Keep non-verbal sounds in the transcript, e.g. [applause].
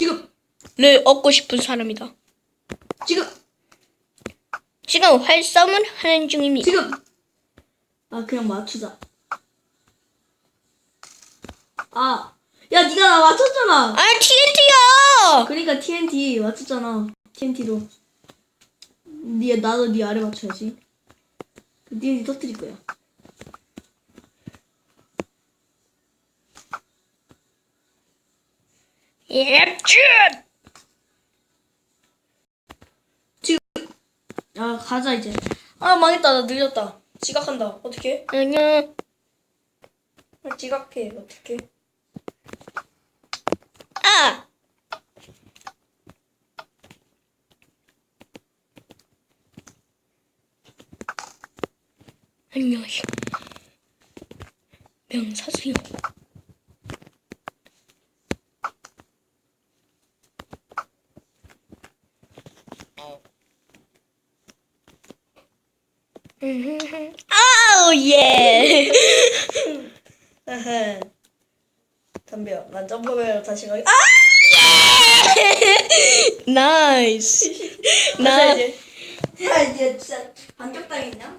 지금. 얻고 싶은 사람이다. 지금. 지금 활성을 하는 중입니다. 지금. 아 그냥 맞추자. 아 야 네가 나 맞췄잖아. 아 TNT야! 그러니까 TNT 맞췄잖아. TNT로 네 나도 네 아래 맞춰야지. 그 TNT 터뜨릴 거야 예,쭉! 아 가자 이제 아 망했다 나 늦었다 지각한다 어떻게 안녕. 지각해 어떻게 아! 안녕하세요. 명사수요. 아우 [laughs] 예. 담배야 난 점프를 다시 가기 아 [laughs] 나이스. 나나야 이제 진짜 반격당했냐